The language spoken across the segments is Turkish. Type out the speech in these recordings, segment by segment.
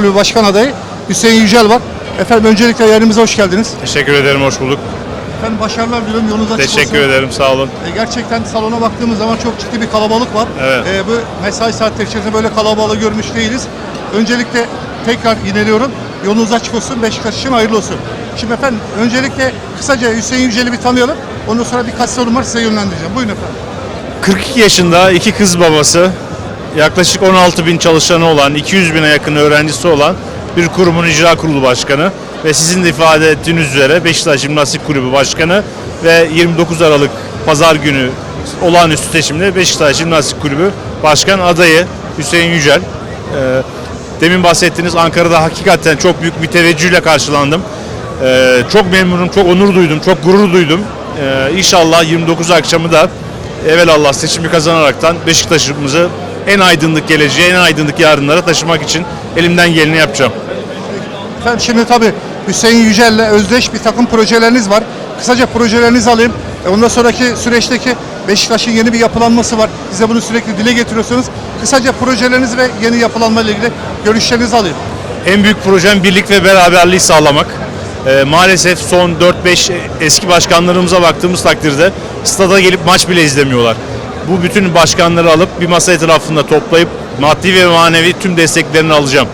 Kulübü Başkan adayı Hüseyin Yücel var. Efendim öncelikle yayınımıza hoş geldiniz. Teşekkür ederim, hoş bulduk. Efendim başarılar diliyorum, yolunuz açık Teşekkür olsun. ederim, sağ olun. E, gerçekten salona baktığımız zaman çok ciddi bir kalabalık var. Evet. E, bu mesai saatleri içerisinde böyle kalabalığı görmüş değiliz. Öncelikle tekrar yineliyorum. Yolunuz açık olsun, Beşiktaş için hayırlı olsun. Şimdi efendim öncelikle kısaca Hüseyin Yücel'i bir tanıyalım. Ondan sonra birkaç sorum var size yönlendireceğim. Buyurun efendim. 42 yaşında iki kız babası, yaklaşık 16 bin çalışanı olan, 200 bine yakın öğrencisi olan bir kurumun icra kurulu başkanı ve sizin de ifade ettiğiniz üzere Beşiktaş Jimnastik Kulübü Başkanı ve 29 Aralık Pazar günü olağanüstü seçimde Beşiktaş Jimnastik Kulübü Başkan adayı Hüseyin Yücel. Ee, demin bahsettiğiniz Ankara'da hakikaten çok büyük bir teveccühle karşılandım. Ee, çok memnunum, çok onur duydum, çok gurur duydum. Ee, inşallah 29 akşamı da evelallah seçimi kazanaraktan Beşiktaş'ımızı en aydınlık geleceğe, en aydınlık yarınlara taşımak için elimden geleni yapacağım. Efendim şimdi tabii Hüseyin Yücel'le özdeş bir takım projeleriniz var. Kısaca projelerinizi alayım. E, ondan sonraki süreçteki Beşiktaş'ın yeni bir yapılanması var. Size bunu sürekli dile getiriyorsunuz. Kısaca projeleriniz ve yeni yapılanma ile ilgili görüşlerinizi alayım. En büyük projem birlik ve beraberliği sağlamak. Ee, maalesef son 4-5 eski başkanlarımıza baktığımız takdirde stada gelip maç bile izlemiyorlar. Bu bütün başkanları alıp bir masa etrafında toplayıp maddi ve manevi tüm desteklerini alacağım.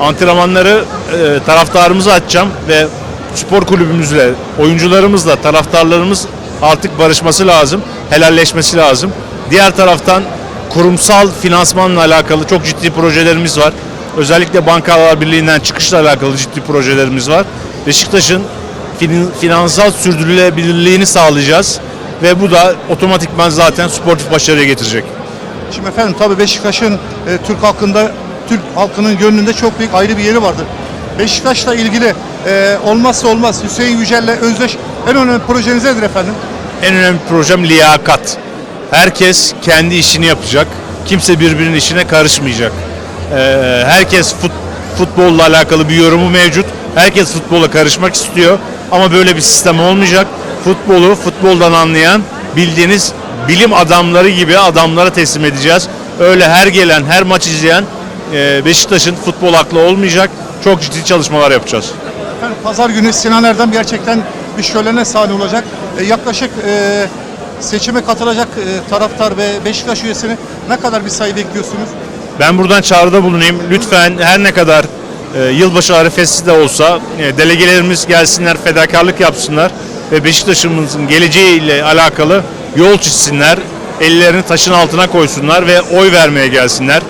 Antrenmanları e, taraftarımıza açacağım ve spor kulübümüzle, oyuncularımızla, taraftarlarımız artık barışması lazım, helalleşmesi lazım. Diğer taraftan kurumsal finansmanla alakalı çok ciddi projelerimiz var. Özellikle Bankalar Birliği'nden çıkışla alakalı ciddi projelerimiz var. Beşiktaş'ın fin- finansal sürdürülebilirliğini sağlayacağız ve bu da otomatikman zaten sportif başarıya getirecek. Şimdi efendim tabii Beşiktaş'ın e, Türk halkında, Türk halkının gönlünde çok büyük ayrı bir yeri vardır. Beşiktaş'la ilgili e, olmazsa olmaz Hüseyin Yücel'le özdeş en önemli projeniz nedir efendim? En önemli projem liyakat. Herkes kendi işini yapacak. Kimse birbirinin işine karışmayacak. Ee, herkes fut, futbolla alakalı bir yorumu mevcut. Herkes futbola karışmak istiyor. Ama böyle bir sistem olmayacak. Futbolu futboldan anlayan bildiğiniz bilim adamları gibi adamlara teslim edeceğiz. Öyle her gelen, her maç izleyen e, Beşiktaş'ın futbol aklı olmayacak. Çok ciddi çalışmalar yapacağız. Efendim pazar günü Sinan Erdem gerçekten bir şölene sahne olacak. E, yaklaşık e, seçime katılacak e, taraftar ve Beşiktaş üyesini ne kadar bir sayı bekliyorsunuz? Ben buradan çağrıda bulunayım. Lütfen her ne kadar e, yılbaşı arifesi de olsa e, delegelerimiz gelsinler, fedakarlık yapsınlar ve Beşiktaş'ımızın geleceğiyle alakalı yol çizsinler. Ellerini taşın altına koysunlar ve oy vermeye gelsinler.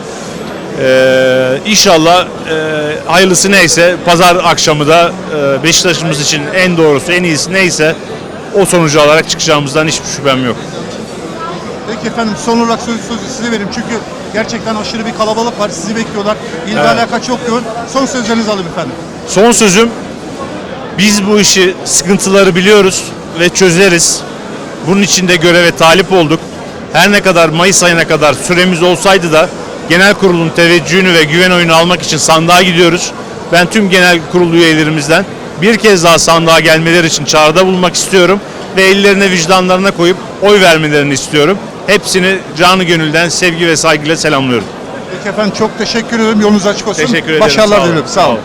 Ee, inşallah e, hayırlısı neyse pazar akşamı da e, Beşiktaş'ımız için en doğrusu en iyisi neyse o sonucu alarak çıkacağımızdan hiçbir şüphem yok. Peki efendim son olarak söz, sözü size vereyim çünkü gerçekten aşırı bir kalabalık var. Sizi bekliyorlar. İlgi Evet. alaka çok yoğun. Son sözlerinizi alayım efendim. Son sözüm biz bu işi sıkıntıları biliyoruz ve çözeriz. Bunun için de göreve talip olduk. Her ne kadar Mayıs ayına kadar süremiz olsaydı da genel kurulun teveccühünü ve güven oyunu almak için sandığa gidiyoruz. Ben tüm genel kurul üyelerimizden bir kez daha sandığa gelmeleri için çağrıda bulunmak istiyorum ve ellerine vicdanlarına koyup oy vermelerini istiyorum. Hepsini canı gönülden sevgi ve saygıyla selamlıyorum. Peki efendim çok teşekkür ederim. Yolunuz açık olsun. Teşekkür ederim. Başarılar diliyorum. Sağ olun. Sağ olun.